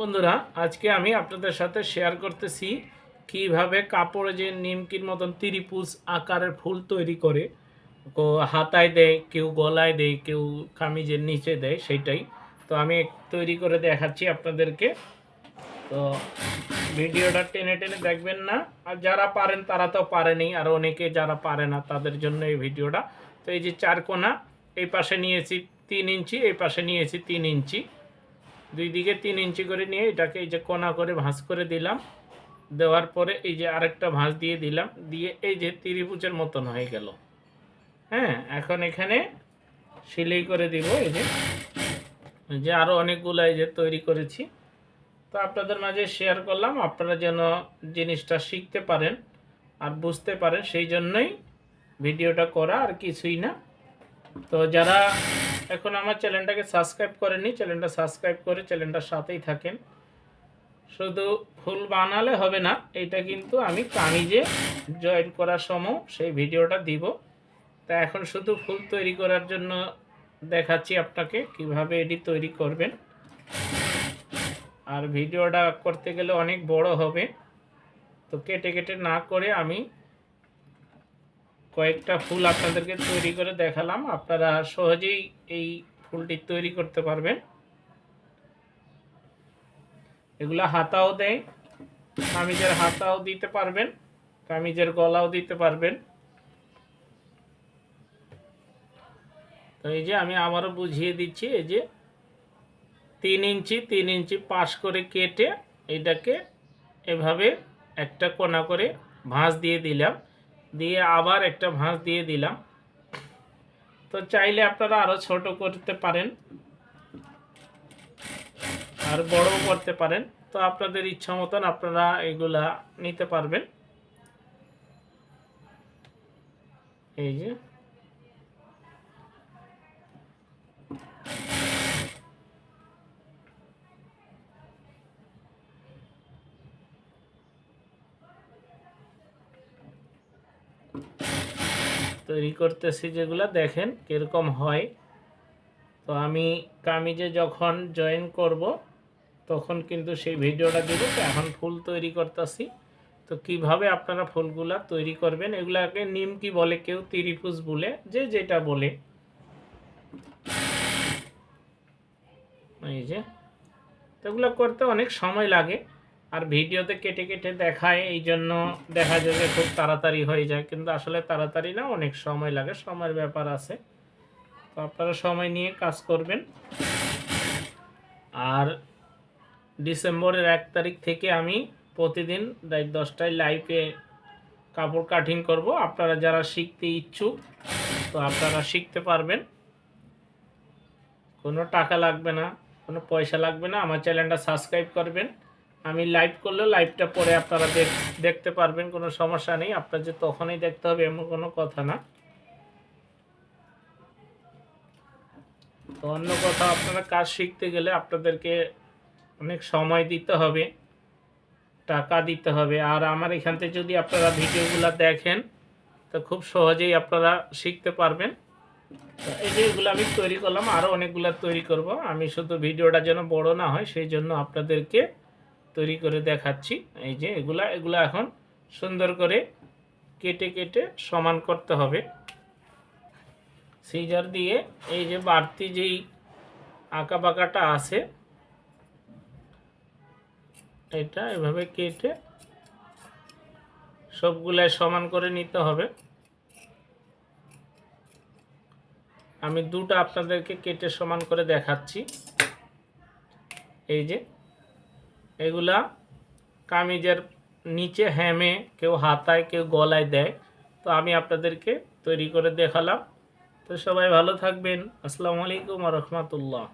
বন্ধুরা, আজকে আমি আপনাদের সাথে শেয়ার করতেছি কীভাবে কাপড়ে যে নিমকির মতন ত্রিপুজ আকারের ফুল তৈরি করে। হাতায় দেয়, কেউ গলায় দেয়, কেউ কামিজের নিচে দেয় সেটাই তো আমি তৈরি করে দেখাচ্ছি আপনাদেরকে। তো ভিডিওটা টেনে টেনে দেখবেন না। আর যারা পারেন, তারা তো পারেনি আর অনেকে যারা পারে না, তাদের জন্য এই ভিডিওটা। তো এই যে চার কোনা, এই পাশে নিয়েছি তিন ইঞ্চি, এই পাশে নিয়েছি তিন ইঞ্চি। দুই দিকে তিন ইঞ্চি করে নিয়ে এটাকে এই যে কোনা করে ভাঁজ করে দিলাম। দেওয়ার পরে এই যে আরেকটা ভাঁজ দিয়ে দিলাম। দিয়ে এই যে ত্রিভুজের মতন হয়ে গেল। হ্যাঁ এখন এখানে সিলাই করে দিব এই যে। যে আরও অনেকগুলো এই যে তৈরি করেছি। তো আপনাদের মাঝে শেয়ার করলাম, আপনারা যেন জিনিসটা শিখতে পারেন আর বুঝতে পারেন, সেই জন্যই ভিডিওটা করা আর কিছুই না। তো যারা এখন আমার চ্যানেলটাকে সাবস্ক্রাইব করেনি চ্যানেলটা সাবস্ক্রাইব করে চ্যানেলটার সাথেই থাকেন। শুধু ফুল বানালে হবে না, এটা কিন্তু আমি কামিজে জয়েন করার সময় সেই ভিডিওটা দিব। তা এখন শুধু ফুল তৈরি করার জন্য দেখাচ্ছি আপনাকে কীভাবে এটি তৈরি করবেন। আর ভিডিওটা করতে গেলে অনেক বড় হবে। তো কেটে কেটে না করে আমি কয়েকটা ফুল আপনাদেরকে তৈরি করে দেখালাম। আপনারা সহজেই এই ফুলটি তৈরি করতে পারবেন। এগুলা হাতাও দেয়, কামিজের হাতাও দিতে পারবেন, কামিজের গলাও দিতে পারবেন। তো এই যে আমি আবারও বুঝিয়ে দিচ্ছি, এই যে তিন ইঞ্চি তিন ইঞ্চি পাশ করে কেটে এটাকে এভাবে একটা কোনা করে ভাঁজ দিয়ে দিলাম। দিয়ে আবার একটা ভাঁজ দিয়ে দিলাম। তো চাইলে আপনারা আরও ছোট করতে পারেন আর বড়ও করতে পারেন। তো আপনাদের ইচ্ছা মতন আপনারা এগুলা নিতে পারবেন। এই যে। তৈরি করতেছি যেগুলো, দেখেন কীরকম হয়। তো আমি কামিজে যখন জয়েন করব, তখন কিন্তু সেই ভিডিওটা দেবো এখন ফুল তৈরি করতেছি। তো কীভাবে আপনারা ফুলগুলা তৈরি করবেন, এগুলাকে নিমকি বলে কেউ তিরিপুস বলে, যে যেটা বলে। এই যে, তো এগুলো করতে অনেক সময় লাগে। আর ভিডিওতে কেটে কেটে দেখায়, এই জন্য দেখা যায় যে খুব তাড়াতাড়ি হয়ে যায়। কিন্তু আসলে তাড়াতাড়ি না, অনেক সময় লাগে, সময়ের ব্যাপার আছে। তো আপনারা সময় নিয়ে কাজ করবেন। আর ডিসেম্বরের এক তারিখ থেকে আমি প্রতিদিন রাত দশটায় লাইভে কাপড় কাটিং করব। আপনারা যারা শিখতে ইচ্ছুক, তো আপনারা শিখতে পারবেন। কোনো টাকা লাগবে না, কোনো পয়সা লাগবে না। আমার চ্যানেলটা সাবস্ক্রাইব করবেন। আমি লাইভ করলে লাইভটা পরে আপনারা দেখ- দেখতে পারবেন, কোনো সমস্যা নেই। আপনার যে তখনই দেখতে হবে এমন কোনো কথা না। তো অন্য কথা, আপনারা কাজ শিখতে গেলে আপনাদেরকে অনেক সময় দিতে হবে, টাকা দিতে হবে। আর আমার এখান থেকে যদি আপনারা ভিডিওগুলো দেখেন, তো খুব সহজেই আপনারা শিখতে পারবেন। এই যে এগুলো আমি তৈরি করলাম আরও অনেকগুলো তৈরি করব। আমি শুধু ভিডিওটা যেন বড় না হয়, সেই জন্য আপনাদেরকে তৈরি করে দেখাচ্ছি। এই যে এগুলা এগুলা এখন সুন্দর করে কেটে কেটে সমান করতে হবে। সিজার দিয়ে এই যে বাড়তি যেই আঁকা বাঁকাটা আছে, এটা এভাবে কেটে সবগুলাই সমান করে নিতে হবে। আমি দুটো আপনাদেরকে কেটে সমান করে দেখাচ্ছি। এই যে এগুলা কামিজের নিচে হ্যামে কেউ হাতায়, কেউ গলায় দেয়। তো আমি আপনাদেরকে তৈরি করে দেখালাম। তো সবাই ভালো থাকবেন। আসসালামু আলাইকুম রহমতুল্লাহ।